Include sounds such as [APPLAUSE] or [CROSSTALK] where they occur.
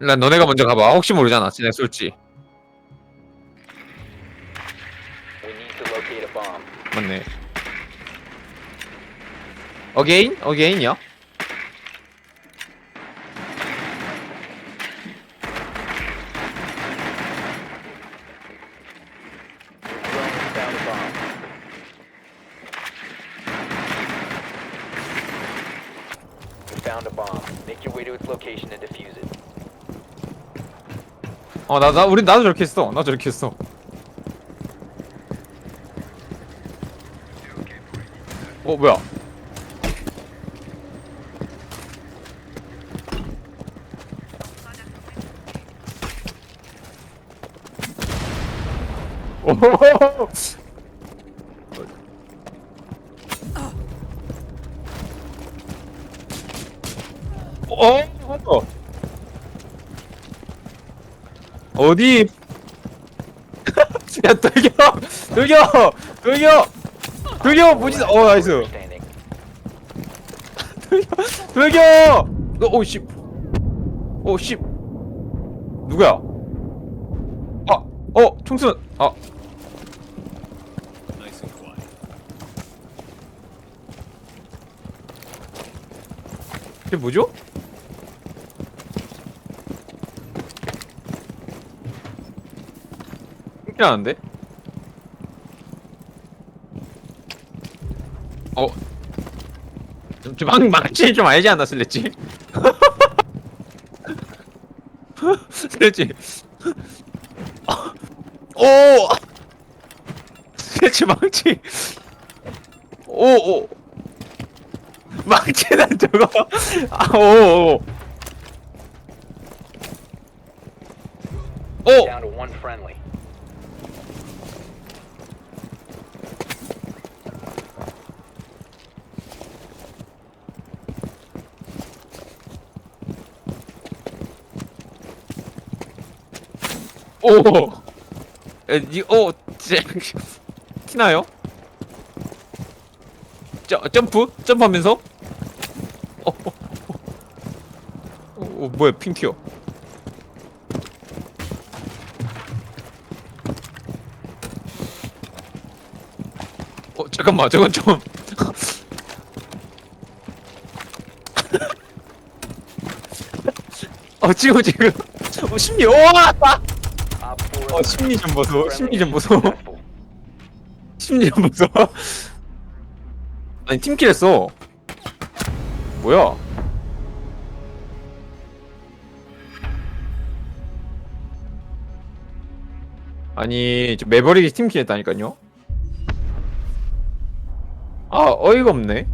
일단 너네가 먼저 가봐. 혹시 모르잖아. 쟤네 쏠지. We need to locate a bomb. 맞네. 어게인? 어게인이야? Your drone has found a bomb. You found a bomb. Make your way to its location and defuse it. 어, 나, 나, 우리, 나도 저렇게 했어. 나도 저렇게 했어. 어, 뭐야? 오호호호! [LAUGHS] 어? 어? 어디? [LAUGHS] 야 돌겨! 돌겨! 돌겨! 돌겨! 뭐지? 어 나이스 Standing. 돌겨! 너 오 씨 오 씨 누구야? 아! 어! 총순! 아 이게 뭐죠? 하는데? 어? 좀, 좀 막, 막지 좀 알지 않나 슬래지? [LAUGHS] 슬래지 오! 슬래지 망치 오 오 망치는 저거 아 오 오 오! 오! 에, 이, 오! 진짜 티나요? 저, 점프? 점프하면서? 어, 어, 어. 어, 어, 뭐야, 핑 튀어. 어, 잠깐만, 저건 좀. [LAUGHS] 어, 지금, 지금. 어, 심리, 와! Op 4 어, 심리 좀 보소, 심리 좀 보소. [LAUGHS] 심리 좀 보소. 아니, 팀킬 했어. 뭐야? 아니, 저 매버릭이 팀킬 했다니까요? 아, 어이가 없네.